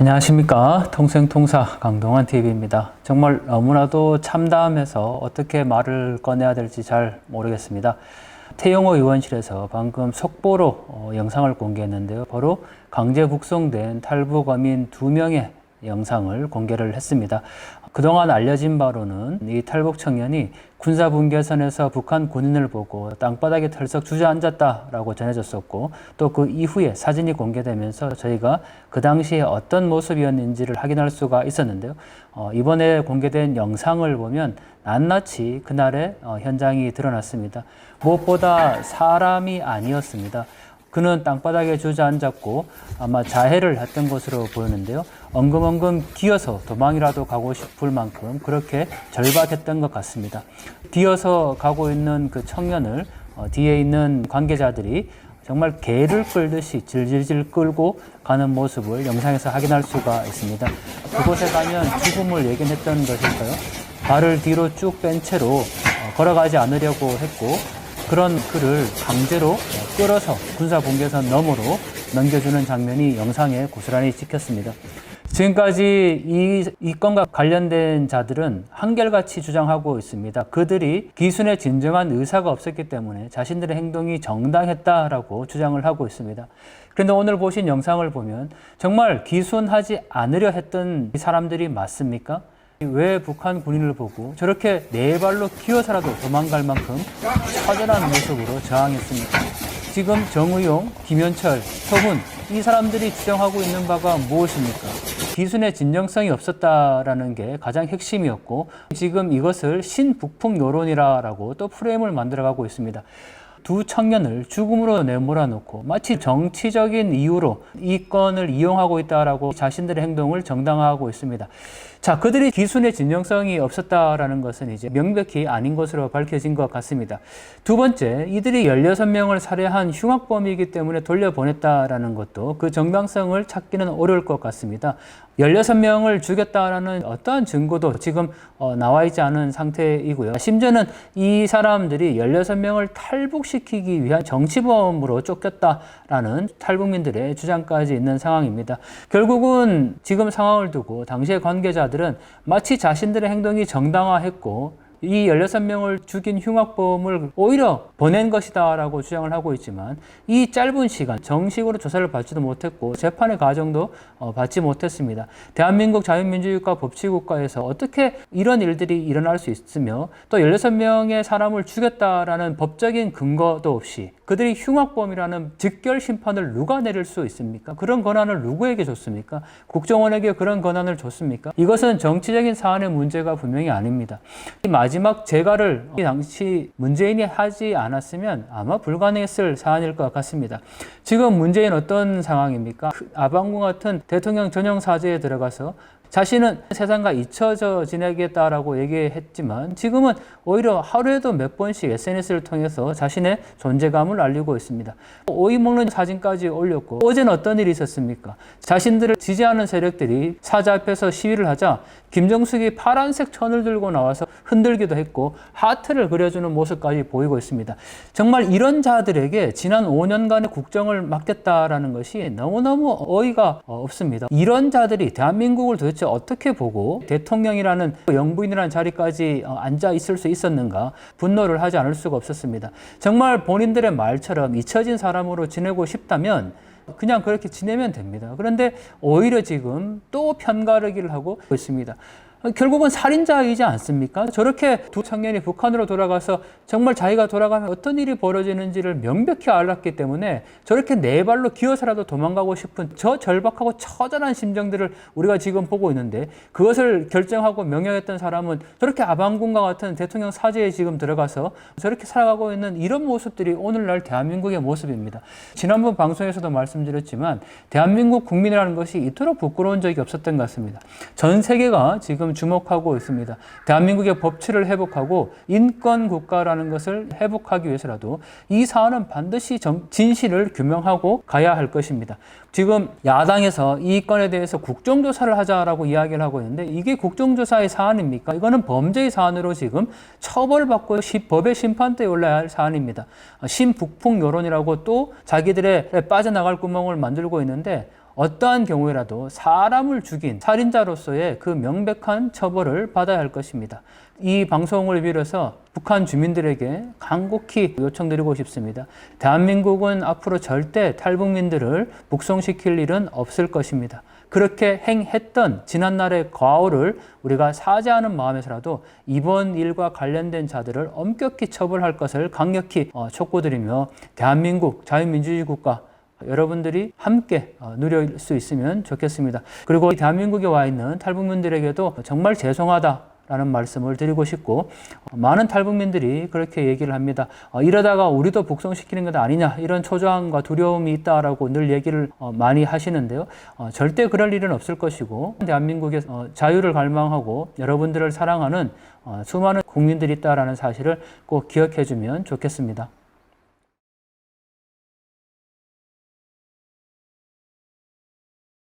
안녕하십니까 통생통사 강동원 TV입니다. 정말 너무나도 참담해서 어떻게 말을 꺼내야 될지 잘 모르겠습니다. 태영호 의원실에서 방금 속보로 어, 영상을 공개했는데요. 바로 강제 북송된 탈북 어민 두 명의 영상을 공개를 했습니다. 그동안 알려진 바로는 이 탈북 청년이 군사 분계선에서 북한 군인을 보고 땅바닥에 털썩 주저앉았다라고 전해졌었고 또 그 이후에 사진이 공개되면서 저희가 그 당시에 어떤 모습이었는지를 확인할 수가 있었는데요. 어, 이번에 공개된 영상을 보면 낱낱이 그날의 어, 현장이 드러났습니다. 무엇보다 사람이 아니었습니다. 그는 땅바닥에 주저앉았고 아마 자해를 했던 것으로 보이는데요. 엉금엉금 기어서 도망이라도 가고 싶을 만큼 그렇게 절박했던 것 같습니다. 기어서 가고 있는 그 청년을 어, 뒤에 있는 관계자들이 정말 개를 끌듯이 질질질 끌고 가는 모습을 영상에서 확인할 수가 있습니다. 그곳에 가면 죽음을 예견했던 것일까요? 발을 뒤로 쭉 뺀 채로 어, 걸어가지 않으려고 했고 그런 그를 강제로 끌어서 군사 분계선 너머로 넘겨주는 장면이 영상에 고스란히 찍혔습니다. 지금까지 이, 이 건과 관련된 자들은 한결같이 주장하고 있습니다. 그들이 기순의 진정한 의사가 없었기 때문에 자신들의 행동이 정당했다라고 주장을 하고 있습니다. 그런데 오늘 보신 영상을 보면 정말 기순하지 않으려 했던 이 사람들이 맞습니까? 왜 북한 군인을 보고 저렇게 네 발로 기어서라도 도망갈 만큼 처절한 모습으로 저항했습니까? 지금 정의용, 김현철, 서훈 이 사람들이 주장하고 있는 바가 무엇입니까? 기순의 진정성이 없었다라는 게 가장 핵심이었고 지금 이것을 신북풍 여론이라고 또 프레임을 만들어가고 있습니다. 두 청년을 죽음으로 내몰아 놓고 마치 정치적인 이유로 이 건을 이용하고 있다라고 자신들의 행동을 정당화하고 있습니다. 자, 그들이 기순의 진정성이 없었다라는 것은 이제 명백히 아닌 것으로 밝혀진 것 같습니다. 두 번째, 이들이 16명을 살해한 흉악범이기 때문에 돌려보냈다라는 것도 그 정당성을 찾기는 어려울 것 같습니다. 16명을 죽였다라는 어떠한 증거도 지금 어, 나와 있지 않은 상태이고요. 심지어는 이 사람들이 16명을 탈북시키기 위한 정치범으로 쫓겼다라는 탈북민들의 주장까지 있는 상황입니다. 결국은 지금 상황을 두고 당시의 관계자 들은 마치 자신들의 행동이 정당화했고 이 16명을 죽인 흉악범을 오히려 보낸 것이다라고 주장을 하고 있지만 이 짧은 시간 정식으로 조사를 받지도 못했고 재판의 과정도 어, 받지 못했습니다. 대한민국 자유민주주의국가 법치국가에서 어떻게 이런 일들이 일어날 수 있으며 또 16명의 사람을 죽였다라는 법적인 근거도 없이 그들이 흉악범이라는 직결 심판을 누가 내릴 수 있습니까? 그런 권한을 누구에게 줬습니까? 국정원에게 그런 권한을 줬습니까? 이것은 정치적인 사안의 문제가 분명히 아닙니다. 이 마지막 재가를 이 당시 문재인이 하지 않았으면 아마 불가능했을 사안일 것 같습니다. 지금 문재인 어떤 상황입니까? 아방궁 같은 대통령 전용 사제에 들어가서 자신은 세상과 잊혀져 지내겠다라고 얘기했지만 지금은 오히려 하루에도 몇 번씩 SNS를 통해서 자신의 존재감을 알리고 있습니다. 오이 먹는 사진까지 올렸고 어제는 어떤 일이 있었습니까? 자신들을 지지하는 세력들이 사자 앞에서 시위를 하자 김정숙이 파란색 천을 들고 나와서 흔들기도 했고 하트를 그려주는 모습까지 보이고 있습니다. 정말 이런 자들에게 지난 5년간의 국정을 맡겼다라는 것이 너무너무 어이가 없습니다. 이런 자들이 대한민국을 도대체 어떻게 보고 대통령이라는 영부인이라는 자리까지 어, 앉아 있을 수 있었는가 분노를 하지 않을 수가 없었습니다. 정말 본인들의 말처럼 잊혀진 사람으로 지내고 싶다면 그냥 그렇게 지내면 됩니다. 그런데 오히려 지금 또 편가르기를 하고 있습니다. 결국은 살인자이지 않습니까? 저렇게 두 청년이 북한으로 돌아가서 정말 자기가 돌아가면 어떤 일이 벌어지는지를 명백히 알았기 때문에 저렇게 네 발로 기어서라도 도망가고 싶은 저 절박하고 처절한 심정들을 우리가 지금 보고 있는데 그것을 결정하고 명령했던 사람은 저렇게 아방궁과 같은 대통령 사제에 지금 들어가서 저렇게 살아가고 있는 이런 모습들이 오늘날 대한민국의 모습입니다. 지난번 방송에서도 말씀드렸지만 대한민국 국민이라는 것이 이토록 부끄러운 적이 없었던 것 같습니다. 전 세계가 지금 주목하고 있습니다. 대한민국의 법치를 회복하고 인권 국가라는 것을 회복하기 위해서라도 이 사안은 반드시 정, 진실을 규명하고 가야 할 것입니다. 지금 야당에서 이 건에 대해서 국정조사를 하자라고 이야기를 하고 있는데 이게 국정조사의 사안입니까? 이거는 범죄의 사안으로 지금 처벌받고 시, 법의 심판대에 올라야 할 사안입니다. 신북풍 여론이라고 또 자기들의 빠져나갈 구멍을 만들고 있는데 어떠한 경우에라도 사람을 죽인 살인자로서의 그 명백한 처벌을 받아야 할 것입니다. 이 방송을 빌어서 북한 주민들에게 간곡히 요청드리고 싶습니다. 대한민국은 앞으로 절대 탈북민들을 북송시킬 일은 없을 것입니다. 그렇게 행했던 지난날의 과오를 우리가 사죄하는 마음에서라도 이번 일과 관련된 자들을 엄격히 처벌할 것을 강력히 어, 촉구드리며 대한민국 자유민주주의 국가 여러분들이 함께 어, 누릴 수 있으면 좋겠습니다. 그리고 이 대한민국에 와 있는 탈북민들에게도 정말 죄송하다. 라는 말씀을 드리고 싶고 어, 많은 탈북민들이 그렇게 얘기를 합니다. 어, 이러다가 우리도 북송시키는 것 아니냐 이런 초조함과 두려움이 있다라고 늘 얘기를 어, 많이 하시는데요. 어, 절대 그럴 일은 없을 것이고 대한민국의 어, 자유를 갈망하고 여러분들을 사랑하는 어, 수많은 국민들이 있다라는 사실을 꼭 기억해 주면 좋겠습니다.